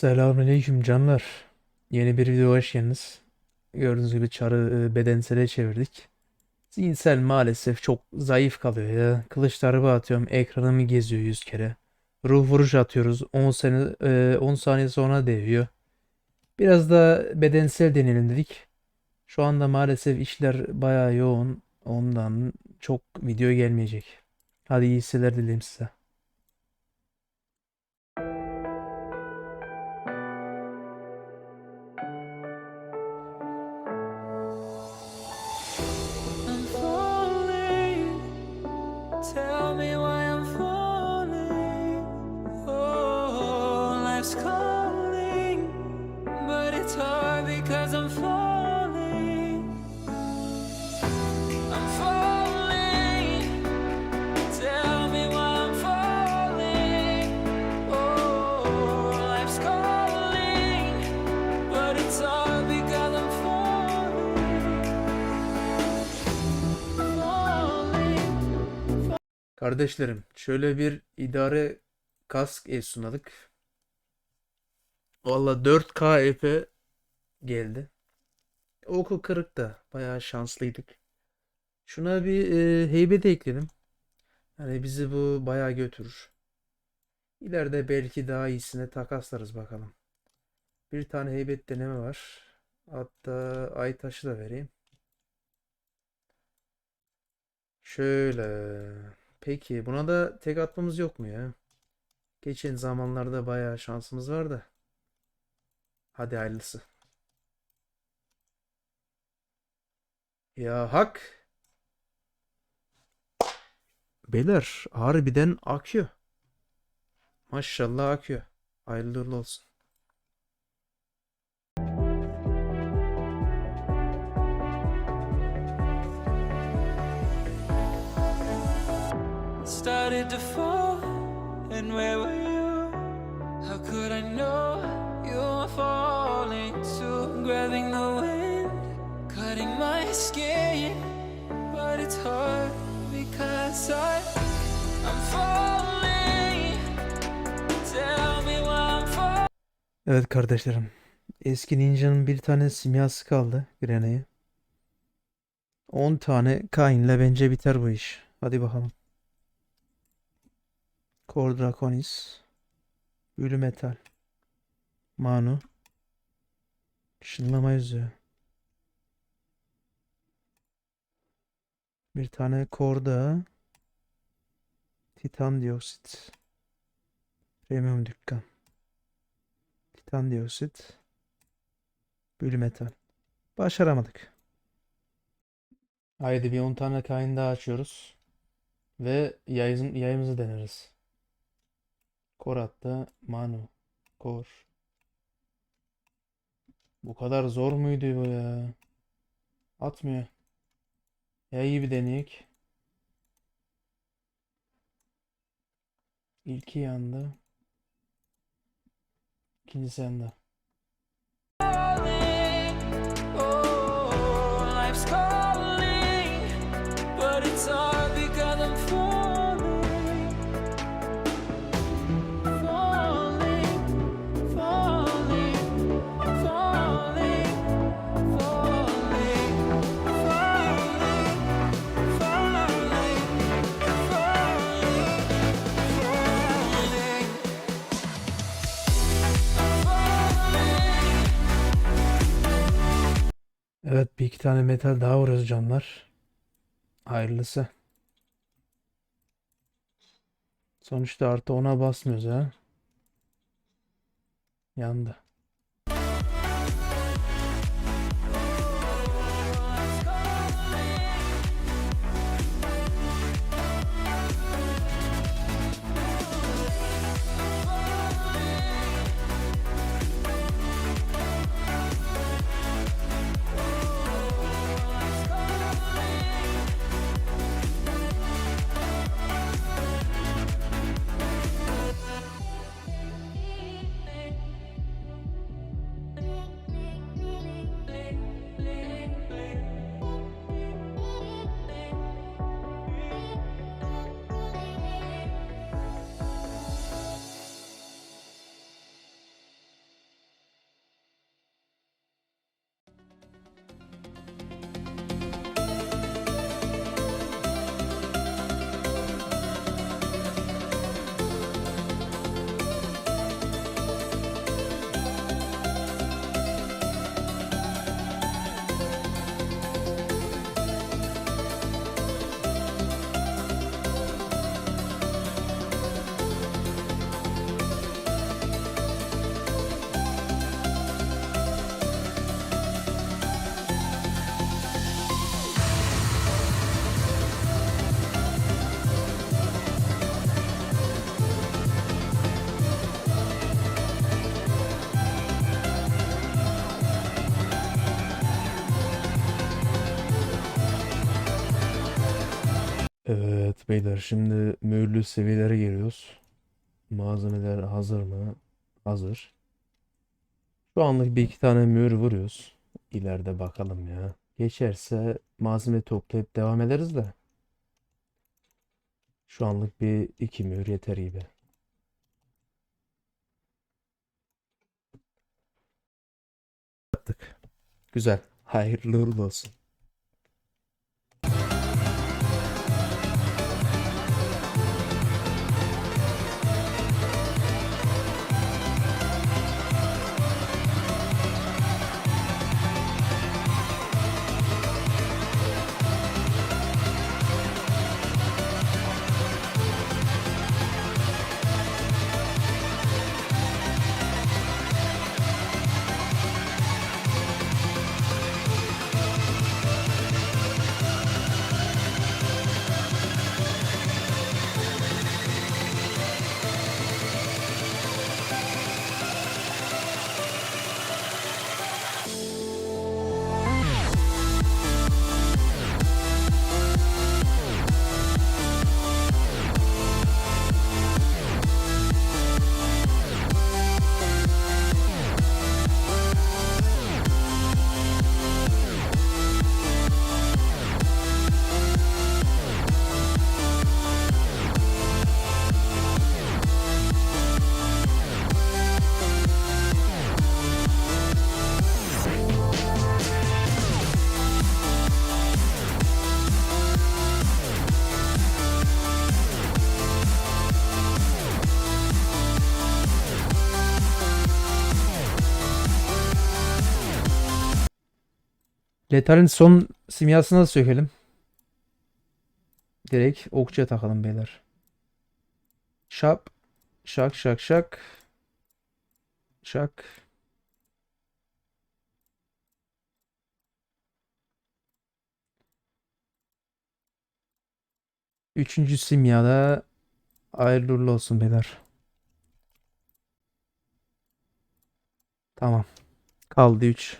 Selamünaleyküm canlar. Yeni bir video hoş geldiniz. Gördüğünüz gibi çarı e, bedensele çevirdik. Zihinsel maalesef çok zayıf kalıyor ya. Kılıç darbe atıyorum ekranımı geziyor 100 kere. Ruh vuruş atıyoruz 10 sene e, 10 saniye sonra değiyor. Biraz da bedensel deneyelim dedik. Şu anda maalesef işler bayağı yoğun. Ondan çok video gelmeyecek. Hadi iyi hisseler dileyim size. Kardeşlerim, şöyle bir idare kask el sunadık. Valla 4K EP geldi. Oku kırık da bayağı şanslıydık. Şuna bir e, heybet ekledim. Yani bizi bu bayağı götürür. İleride belki daha iyisine takaslarız bakalım. Bir tane heybet deneme var. Hatta ay taşı da vereyim. Şöyle. Peki buna da tek atmamız yok mu ya? Geçen zamanlarda bayağı şansımız var da. Hadi hayırlısı. Ya hak. Beyler harbiden akıyor. Maşallah akıyor. Hayırlı olsun. To fall, and where were you? How could I know you were falling too? Grabbing the wind, cutting my skin, but it's hard because I, I'm falling. Tell me why I'm falling. Evet kardeşlerim. Eski Ninja'nın bir tane simyası kaldı. Grena'yı. 10 tane Kain'le bence biter bu iş. Hadi bakalım. Kor Draconis. Büyülü Metal. Manu. Işınlama yüzüğü. Bir tane kor daha. Titan Dioksit. Premium dükkan. Titan Dioksit. Büyülü Metal. Başaramadık. Haydi bir 10 tane kain daha açıyoruz. Ve yayımızı deneriz. Kor hatta Manu. Kor. Bu kadar zor muydu bu ya? Atmıyor. Ya iyi bir deneyek. İlki yandı. İkincisi yandı. Evet bir iki tane metal daha vuruyoruz canlar. Hayırlısı. Sonuçta artı ona basmıyoruz ha. Yandı. Evet beyler şimdi mühürlü seviyelere geliyoruz. Malzemeler hazır mı? Hazır. Şu anlık bir iki tane mühür vuruyoruz. İleride bakalım ya. Geçerse malzeme toplayıp devam ederiz de. Şu anlık bir iki mühür yeter gibi. Yaptık. Güzel. Hayırlı uğurlu olsun. Letal'in son simyasını da sökelim. Direkt okçuya takalım beyler. Şap. Şak şak şak. Şak. Üçüncü simyada hayırlı uğurlu olsun beyler. Tamam. Kaldı 3.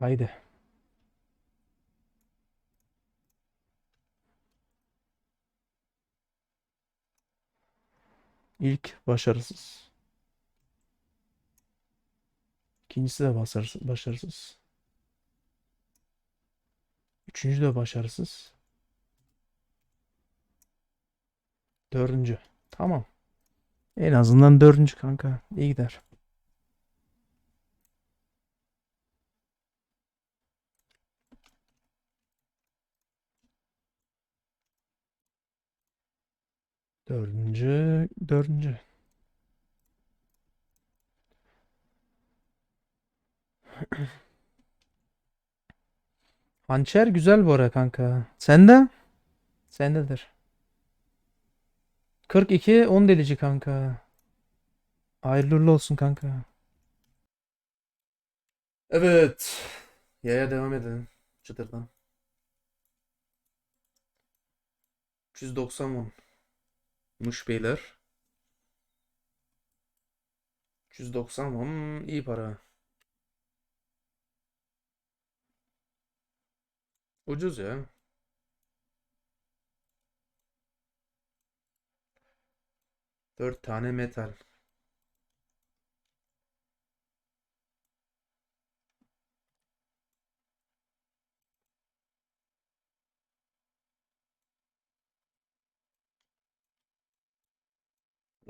Haydi. İlk başarısız. İkincisi de başarısız. Üçüncü de başarısız. Dördüncü. Tamam. En azından dördüncü kanka. İyi gider. Dördüncü. Dördüncü. Hançer güzel bu ara kanka. Sende? Sendedir. 42 10 delici kanka. Hayırlı olsun kanka. Evet. Yaya devam edelim. Çıtırdan. 390 won. Muş beyler. 390 won iyi para. Ucuz ya. Dört tane metal.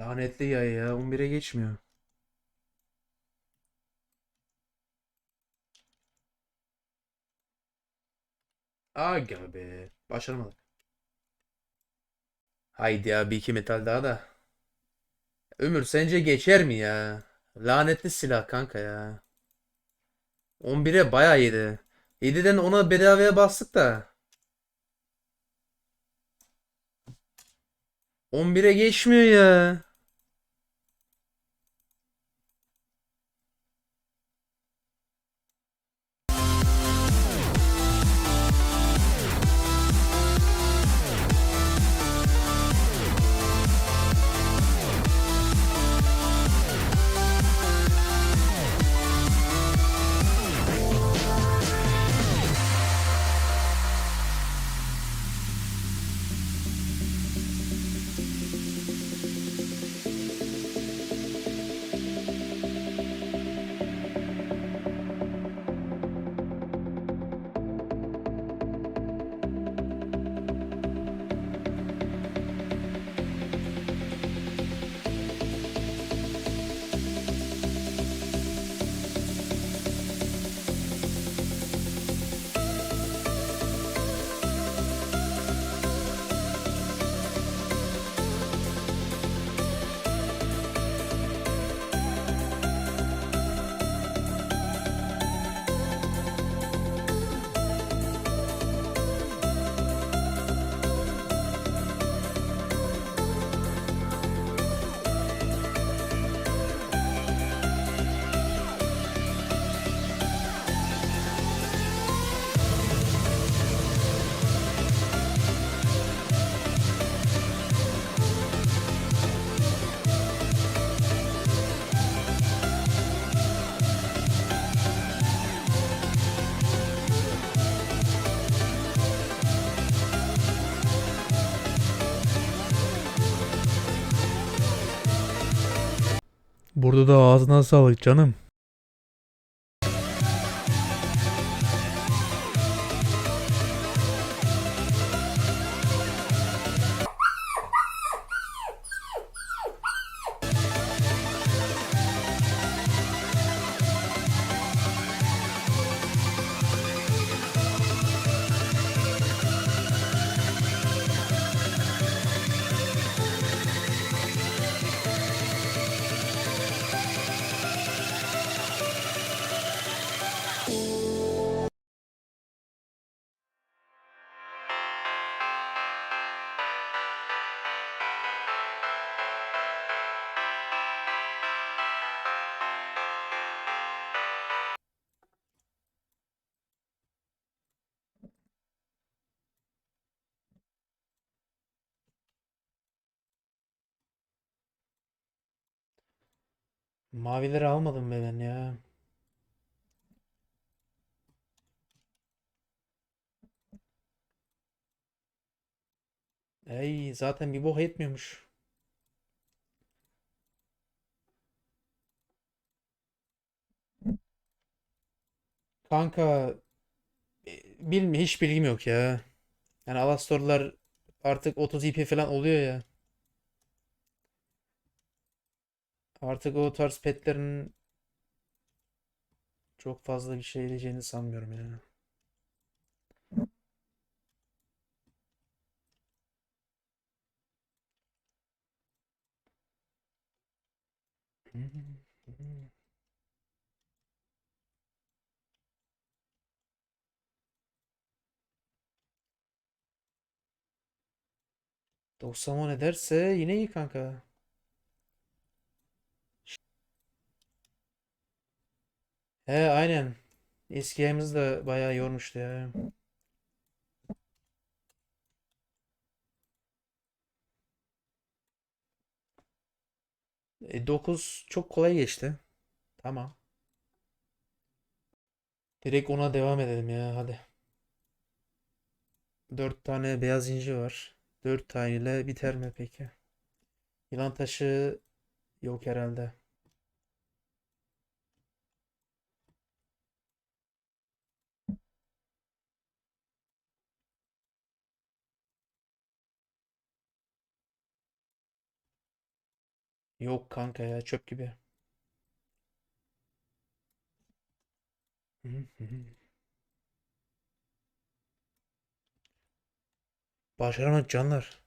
Lanetli yay ya. 11'e geçmiyor. Aga be. Başaramadık. Haydi ya bir iki metal daha da. Ömür sence geçer mi ya? Lanetli silah kanka ya. 11'e bayağı yedi. 7'den ona bedavaya bastık da. 11'e geçmiyor ya. бурду азына салыйт жаным. Mavileri almadım be ben ya. Ey zaten bir bok etmiyormuş. Kanka e, bilmi hiç bilgim yok ya. Yani Alastorlar artık 30 IP falan oluyor ya. Artık o tarz petlerin çok fazla bir şey diyeceğini sanmıyorum ya. Doksan ederse yine iyi kanka. He aynen. Eski yayımız da bayağı yormuştu ya. E, 9 çok kolay geçti. Tamam. Direkt ona devam edelim ya hadi. 4 tane beyaz inci var. 4 taneyle biter mi peki? Yılan taşı yok herhalde. Yok kanka ya çöp gibi. Başaramadık canlar.